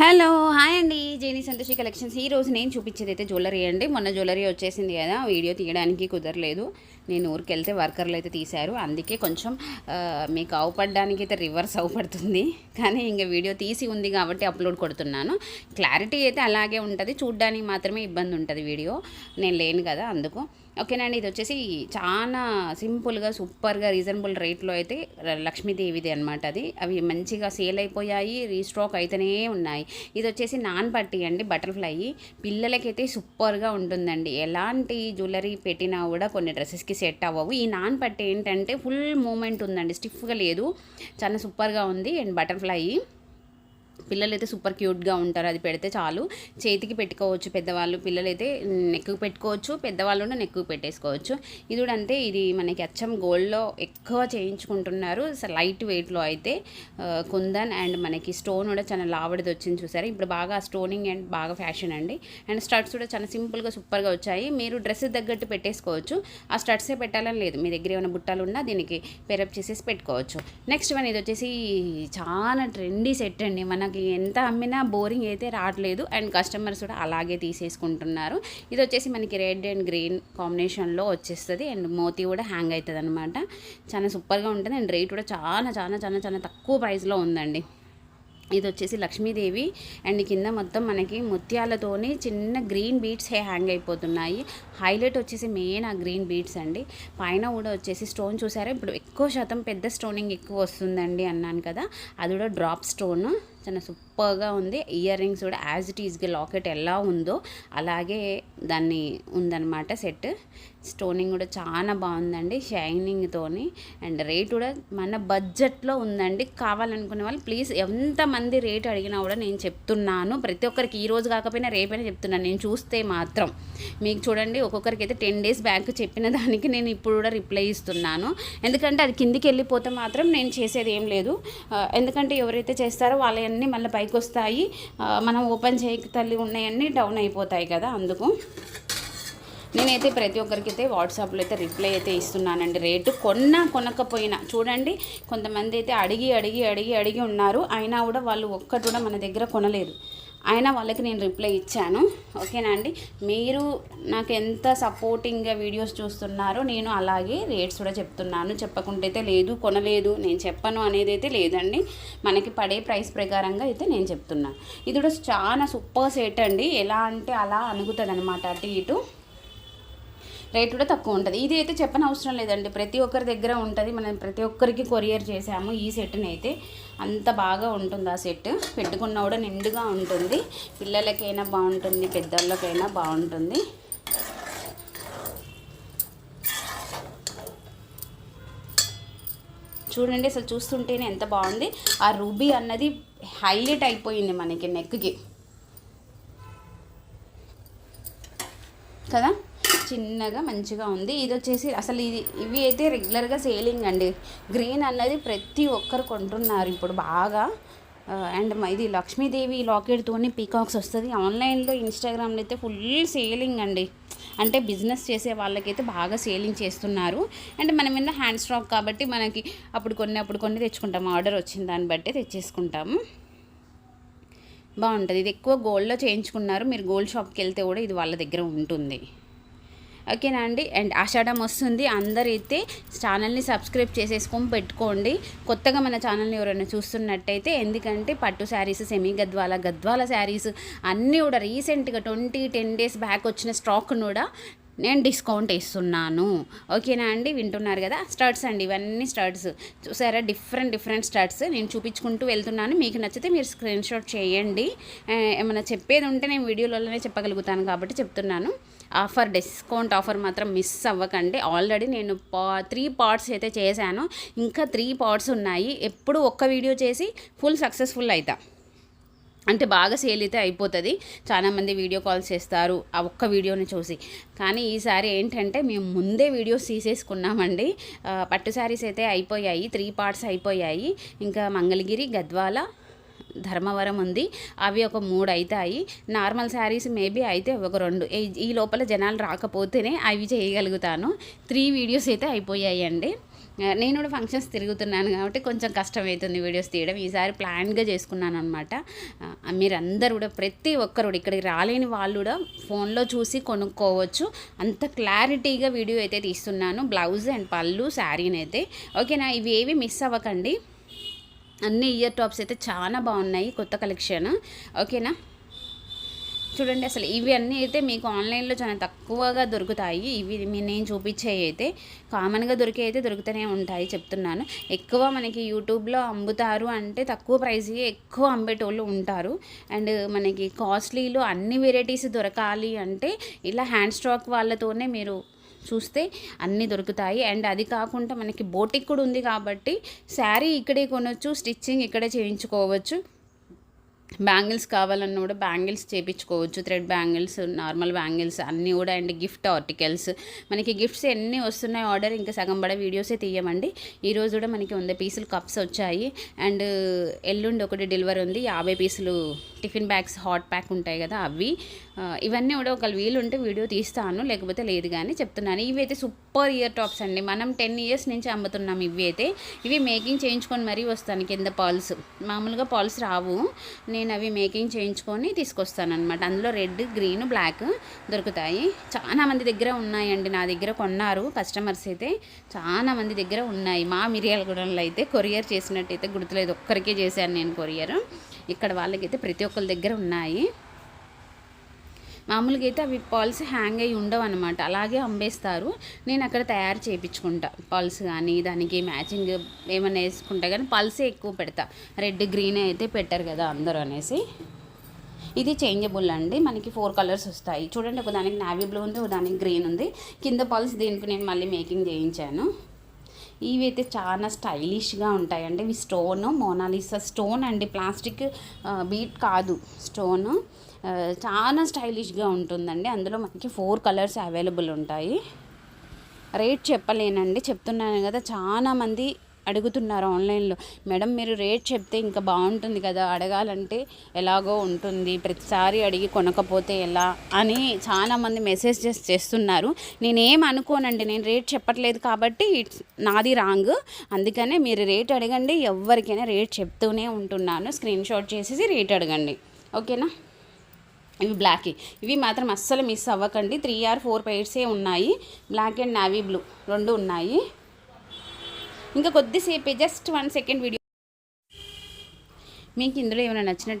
Hello hi అండి. Jeni Santoshi collections. ఈ రోజు నేను చూపించేది అయితే జ్యువెలరీ అండి. మొన్న జ్యువెలరీ వచ్చేసింది కదా వీడియో తీయడానికి కుదరలేదు. నేను ఊరికి వెళ్తే వర్కర్లు అయితే తీశారు. అందుకే కొంచెం మీకు అవపడడానికి అయితే రివర్స్ అవపడుతుంది. కానీ ఇంకా వీడియో తీసి ఉంది కాబట్టి అప్లోడ్ కొడుతున్నాను. క్లారిటీ అయితే అలాగే ఉంటుంది. చూడ్డానికి మాత్రమే ఇబ్బంది ఉంటుంది వీడియో. నేను లేను కదా అందుకు. ఓకేనండి ఇది వచ్చేసి చాలా సింపుల్గా సూపర్గా రీజనబుల్ రేట్లో అయితే లక్ష్మీదేవిది అనమాట అది. అవి మంచిగా సేల్ అయిపోయాయి రీస్టాక్ అయితేనే ఉన్నాయి. ఇది వచ్చేసి నాన్ పట్టి అండి బటర్ఫ్లై. పిల్లలకైతే సూపర్గా ఉంటుందండి. ఎలాంటి జ్యువెలరీ పెట్టినా కూడా కొన్ని డ్రెస్సెస్కి సెట్ అవ్వవు. ఈ నాన్ పట్టు ఏంటంటే ఫుల్ మూమెంట్ ఉందండి. స్టిఫ్గా లేదు. చాలా సూపర్గా ఉంది. And butterfly. పిల్లలైతే సూపర్ క్యూట్గా ఉంటారు అది పెడితే చాలు. చేతికి పెట్టుకోవచ్చు పెద్దవాళ్ళు పిల్లలైతే నెక్కు పెట్టుకోవచ్చు పెద్దవాళ్ళు నెక్కు పెట్టేసుకోవచ్చు. ఇది కూడా అంతే ఇది మనకి అచ్చం గోల్డ్లో ఎక్కువ చేయించుకుంటున్నారు. లైట్ వెయిట్లో అయితే కుందన్ అండ్ మనకి స్టోన్ కూడా చాలా లావడిది వచ్చింది చూసారు? ఇప్పుడు బాగా స్టోనింగ్ అండ్ బాగా ఫ్యాషన్ అండి. అండ్ స్టడ్స్ కూడా చాలా సింపుల్గా సూపర్గా వచ్చాయి. మీరు డ్రెస్ తగ్గట్టు పెట్టేసుకోవచ్చు. ఆ స్టడ్సే పెట్టాలని లేదు. మీ దగ్గర ఏమైనా బుట్టాలు ఉన్నా దీనికి పేరప్ చేసేసి పెట్టుకోవచ్చు. నెక్స్ట్ వన్ ఇది వచ్చేసి చాలా ట్రెండీ సెట్ అండి. మన మనకి ఎంత అమ్మినా బోరింగ్ అయితే రావట్లేదు. అండ్ కస్టమర్స్ కూడా అలాగే తీసేసుకుంటున్నారు. ఇది వచ్చేసి మనకి రెడ్ అండ్ గ్రీన్ కాంబినేషన్లో వచ్చేస్తుంది. అండ్ మోతీ కూడా హ్యాంగ్ అవుతుంది అనమాట చాలా సూపర్గా ఉంటుంది. అండ్ రేట్ కూడా చాలా చాలా చాలా చాలా తక్కువ ప్రైస్లో ఉందండి. ఇది వచ్చేసి లక్ష్మీదేవి. అండ్ కింద మొత్తం మనకి ముత్యాలతోని చిన్న గ్రీన్ బీడ్స్ హ్యాంగ్ అయిపోతున్నాయి. హైలైట్ వచ్చేసి మెయిన్ ఆ గ్రీన్ బీడ్స్ అండి. పైన కూడా వచ్చేసి స్టోన్ చూసారా? ఇప్పుడు ఎక్కువ శాతం పెద్ద స్టోనింగ్ ఎక్కువ వస్తుందండి అన్నాను కదా. అది కూడా డ్రాప్ స్టోన్. చాలా సూపర్గా ఉంది. ఇయర్ రింగ్స్ కూడా యాజ్ ఇట్ ఈజ్గా లాకెట్ ఎలా ఉందో అలాగే దాన్ని ఉందన్నమాట సెట్ స్టోనింగ్ కూడా చాలా బాగుందండి షైనింగ్తోని అండ్ రేట్ కూడా మన బడ్జెట్లో ఉందండి. కావాలనుకునే వాళ్ళు ప్లీజ్ ఎంతమంది రేట్ అడిగినా కూడా నేను చెప్తున్నాను. ప్రతి ఒక్కరికి ఈ రోజు కాకపోయినా రేపైనా చెప్తున్నాను. నేను చూస్తే మాత్రం. మీకు చూడండి ఒక్కొక్కరికి అయితే టెన్ డేస్ బ్యాక్ చెప్పిన దానికి నేను ఇప్పుడు కూడా రిప్లై ఇస్తున్నాను. ఎందుకంటే అది కిందికి వెళ్ళిపోతే మాత్రం నేను చేసేది ఏం లేదు. ఎందుకంటే ఎవరైతే చేస్తారో వాళ్ళన్నీ మళ్ళీ పైకి వస్తాయి మనం ఓపెన్ చేయక తల్లి ఉన్నాయన్నీ డౌన్ అయిపోతాయి కదా అందుకు. నేనైతే ప్రతి ఒక్కరికి అయితే వాట్సాప్లో అయితే రిప్లై అయితే ఇస్తున్నానండి. రేటు కొన్నా కొనకపోయినా చూడండి కొంతమంది అయితే అడిగి అడిగి అడిగి అడిగి ఉన్నారు. అయినా కూడా వాళ్ళు ఒక్కటి కూడా మన దగ్గర కొనలేదు. అయినా వాళ్ళకి నేను రిప్లై ఇచ్చాను. ఓకేనా అండి? మీరు నాకు ఎంత సపోర్టింగ్గా వీడియోస్ చూస్తున్నారో నేను అలాగే రేట్స్ కూడా చెప్తున్నాను. చెప్పకుండా అయితే లేదు కొనలేదు నేను చెప్పను అనేది అయితే లేదండి. మనకి పడే ప్రైస్ ప్రకారంగా అయితే నేను చెప్తున్నాను ఇది కూడా చాలా సూపర్ సెట్ అండి. ఎలా అంటే అలా అనుగుతుంది అనమాట అటు ఇటు. రేట్ కూడా తక్కువ ఉంటుంది. ఇది అయితే చెప్పని అవసరం లేదండి. ప్రతి ఒక్కరి దగ్గర ఉంటుంది. మనం ప్రతి ఒక్కరికి కొరియర్ చేసాము ఈ సెట్ని అయితే. అంత బాగా ఉంటుంది ఆ సెట్. పెట్టుకున్న కూడా నిండుగా ఉంటుంది. పిల్లలకైనా బాగుంటుంది పెద్దోళ్ళకైనా బాగుంటుంది. చూడండి అసలు చూస్తుంటేనే ఎంత బాగుంది. ఆ రూబీ అన్నది హైలైట్ అయిపోయింది మనకి నెక్కి కదా చిన్నగా మంచిగా ఉంది. ఇది వచ్చేసి అసలు ఇది ఇవి అయితే రెగ్యులర్గా సేలింగ్ అండి. గ్రీన్ అన్నది ప్రతి ఒక్కరు కొంటున్నారు ఇప్పుడు బాగా. అండ్ ఇది లక్ష్మీదేవి లాకెట్తోనే పీకాక్స్ వస్తుంది. ఆన్లైన్లో ఇన్స్టాగ్రామ్లో అయితే ఫుల్ సేలింగ్ అండి. అంటే బిజినెస్ చేసే వాళ్ళకైతే బాగా సేలింగ్ చేస్తున్నారు. అండ్ మన మీద హ్యాండ్ స్టాక్ కాబట్టి మనకి అప్పుడు కొన్ని అప్పుడు కొన్ని తెచ్చుకుంటాము ఆర్డర్ వచ్చిన దాన్ని బట్టి తెచ్చేసుకుంటాము బాగుంటుంది. ఇది ఎక్కువ గోల్డ్లో చేయించుకున్నారు. మీరు గోల్డ్ షాప్కి వెళ్తే కూడా ఇది వాళ్ళ దగ్గర ఉంటుంది. ఓకేనా అండి? అండ్ ఆషాఢం వస్తుంది. అందరైతే ఛానల్ని సబ్స్క్రైబ్ చేసేసుకొని పెట్టుకోండి. కొత్తగా మన ఛానల్ని ఎవరైనా చూస్తున్నట్టయితే ఎందుకంటే పట్టు saris semi Gadwal Gadwal saris అన్నీ కూడా రీసెంట్గా ట్వంటీ టెన్ డేస్ బ్యాక్ వచ్చిన స్టాక్ను కూడా నేను డిస్కౌంట్ ఇస్తున్నాను ఓకేనా అండి? వింటున్నారు కదా? స్టడ్స్ అండి ఇవన్నీ స్టడ్స్. చూసారా? Different different studs. నేను చూపించుకుంటూ వెళ్తున్నాను. మీకు నచ్చితే మీరు స్క్రీన్ షాట్ చేయండి. ఏమైనా చెప్పేది ఉంటే నేను వీడియోలలోనే చెప్పగలుగుతాను కాబట్టి చెప్తున్నాను. ఆఫర్ డిస్కౌంట్ ఆఫర్ మాత్రం మిస్ అవ్వకండి. ఆల్రెడీ నేను పా త్రీ పార్ట్స్ అయితే చేశాను. ఇంకా త్రీ పార్ట్స్ ఉన్నాయి. ఎప్పుడు ఒక్క వీడియో చేసి ఫుల్ సక్సెస్ఫుల్ అవుతా అంటే బాగా సేల్ అయితే అయిపోతుంది. చాలామంది వీడియో కాల్స్ చేస్తారు. ఆ ఒక్క వీడియోని చూసి. కానీ ఈసారి ఏంటంటే మేము ముందే వీడియోస్ తీసేసుకున్నామండి. పట్టు శారీస్ అయితే అయిపోయాయి. త్రీ పార్ట్స్ అయిపోయాయి. ఇంకా మంగళగిరి గద్వాల ధర్మవరం ఉంది. అవి ఒక మూడు అవుతాయి నార్మల్ శారీస్ మేబీ అయితే ఒక రెండు. ఈ- ఈ లోపల జనాలు రాకపోతేనే అవి చేయగలుగుతాను. త్రీ వీడియోస్ అయితే అయిపోయాయండి. నేను కూడా ఫంక్షన్స్ తిరుగుతున్నాను కాబట్టి కొంచెం కష్టమవుతుంది వీడియోస్ తీయడం. ఈసారి ప్లాన్గా చేసుకున్నాను అనమాట మీరందరూ కూడా ప్రతి ఒక్కరు కూడా ఇక్కడికి రాలేని వాళ్ళు కూడా ఫోన్లో చూసి కొనుక్కోవచ్చు. అంత క్లారిటీగా వీడియో అయితే తీస్తున్నాను. బ్లౌజ్ అండ్ పళ్ళు శారీని అయితే. ఓకేనా? ఇవి ఏవి మిస్ అవ్వకండి. అన్ని ఇయర్ టాప్స్ అయితే చాలా బాగున్నాయి కొత్త కలెక్షన్. ఓకేనా? చూడండి అసలు ఇవి అన్నీ అయితే మీకు ఆన్లైన్లో చాలా తక్కువగా దొరుకుతాయి. ఇవి మీ- నేను చూపించేవి అయితే కామన్గా దొరికే అయితే దొరుకుతూనే ఉంటాయి చెప్తున్నాను. ఎక్కువ మనకి యూట్యూబ్లో అమ్ముతారు అంటే తక్కువ ప్రైస్కి ఎక్కువ అమ్మేటోళ్ళు ఉంటారు. అండ్ మనకి కాస్ట్లీలో అన్ని వెరైటీస్ దొరకాలి అంటే ఇలా హ్యాండ్ స్టాక్ వాళ్ళతోనే మీరు చూస్తే అన్నీ దొరుకుతాయి. అండ్ అది కాకుండా మనకి బోటిక్ కూడా ఉంది కాబట్టి శారీ ఇక్కడే కొనొచ్చు స్టిచ్చింగ్ ఇక్కడే చేయించుకోవచ్చు. బ్యాంగిల్స్ కావాలన్నా కూడా బ్యాంగిల్స్ చేయించుకోవచ్చు థ్రెడ్ బ్యాంగిల్స్ నార్మల్ బ్యాంగిల్స్ అన్నీ కూడా అండ్ గిఫ్ట్ ఆర్టికల్స్. మనకి గిఫ్ట్స్ ఎన్ని వస్తున్నాయి ఆర్డర్ ఇంకా సగం పడే వీడియోసే తీయమండి. ఈరోజు కూడా మనకి వంద పీసులు కప్స్ వచ్చాయి. అండ్ ఎల్లుండి ఒకటి డెలివరీ ఉంది. యాభై పీసులు టిఫిన్ బ్యాగ్స్ హాట్ ప్యాక్ ఉంటాయి కదా అవి. ఇవన్నీ కూడా ఒకవేళ వీలు ఉంటే వీడియో తీస్తాను. లేకపోతే లేదు కానీ చెప్తున్నాను. ఇవి అయితే సూపర్ ఇయర్ టాప్స్ అండి. మనం టెన్ ఇయర్స్ నుంచి అమ్ముతున్నాం ఇవి అయితే. ఇవి మేకింగ్ చేయించుకొని మరీ వస్తాను కింద పాల్స్. మామూలుగా పాల్స్ రావు. నేను నేను అవి మేకింగ్ చేయించుకొని తీసుకొస్తాను అందులో రెడ్ గ్రీన్ బ్లాక్ దొరుకుతాయి. చాలా మంది దగ్గర ఉన్నాయండి నా దగ్గర కొన్నారు కస్టమర్స్ అయితే. చాలా మంది దగ్గర ఉన్నాయి. మా మిరియాలగూడెంలో అయితే కొరియర్ చేసినట్టయితే గుర్తులేదు. ఒక్కరికే చేశాను నేను కొరియర్. ఇక్కడ వాళ్ళకైతే ప్రతి ఒక్కరి దగ్గర ఉన్నాయి. మామూలుగా అయితే అవి పాల్స్ హ్యాంగ్ అయ్యి ఉండవు అనమాట అలాగే అమ్మేస్తారు. నేను అక్కడ తయారు చేయించుకుంటా. పల్స్ కానీ దానికి మ్యాచింగ్ ఏమైనా వేసుకుంటా కానీ పల్సే ఎక్కువ పెడతా. రెడ్ గ్రీన్ అయితే పెట్టారు కదా అందరూ అనేసి. ఇది చేంజబుల్ అండి. మనకి ఫోర్ కలర్స్ వస్తాయి. చూడండి ఒక దానికి నావీ బ్లూ ఉంది ఒక దానికి గ్రీన్ ఉంది. కింద పల్స్ దీనికి నేను మళ్ళీ మేకింగ్ చేయించాను. ఇవి అయితే చాలా స్టైలిష్గా ఉంటాయండి ఇవి స్టోన్ మోనాలిసా స్టోన్ అండి ప్లాస్టిక్ బీట్ కాదు స్టోన్. చాలా స్టైలిష్గా ఉంటుందండి. అందులో మనకి ఫోర్ కలర్స్ అవైలబుల్ ఉంటాయి. రేట్ చెప్పలేనండి. చెప్తున్నాను కదా చాలామంది అడుగుతున్నారు ఆన్లైన్లో. మేడం మీరు రేట్ చెప్తే ఇంకా బాగుంటుంది కదా అడగాలంటే ఎలాగో ఉంటుంది ప్రతిసారి అడిగి కొనకపోతే ఎలా అని చాలామంది మెసేజ్ చేస్తున్నారు. నేనేం అనుకోనండి నేను రేట్ చెప్పట్లేదు కాబట్టి ఇట్స్ నాది రాంగ్. అందుకనే మీరు రేట్ అడగండి ఎవరికైనా రేట్ చెప్తూనే ఉంటున్నాను. స్క్రీన్ షాట్ చేసేసి రేట్ అడగండి. ఓకేనా? ఇవి బ్లాక్ ఇవి మాత్రం అస్సలు మిస్ అవ్వకండి. త్రీ ఆర్ ఫోర్ పెయిర్సే ఉన్నాయి. బ్లాక్ అండ్ నావీ బ్లూ రెండు ఉన్నాయి. ఇంకా కొద్దిసేపే జస్ట్ వన్ సెకండ్ వీడియో మీకు ఇందులో ఏమైనా నచ్చినట్టు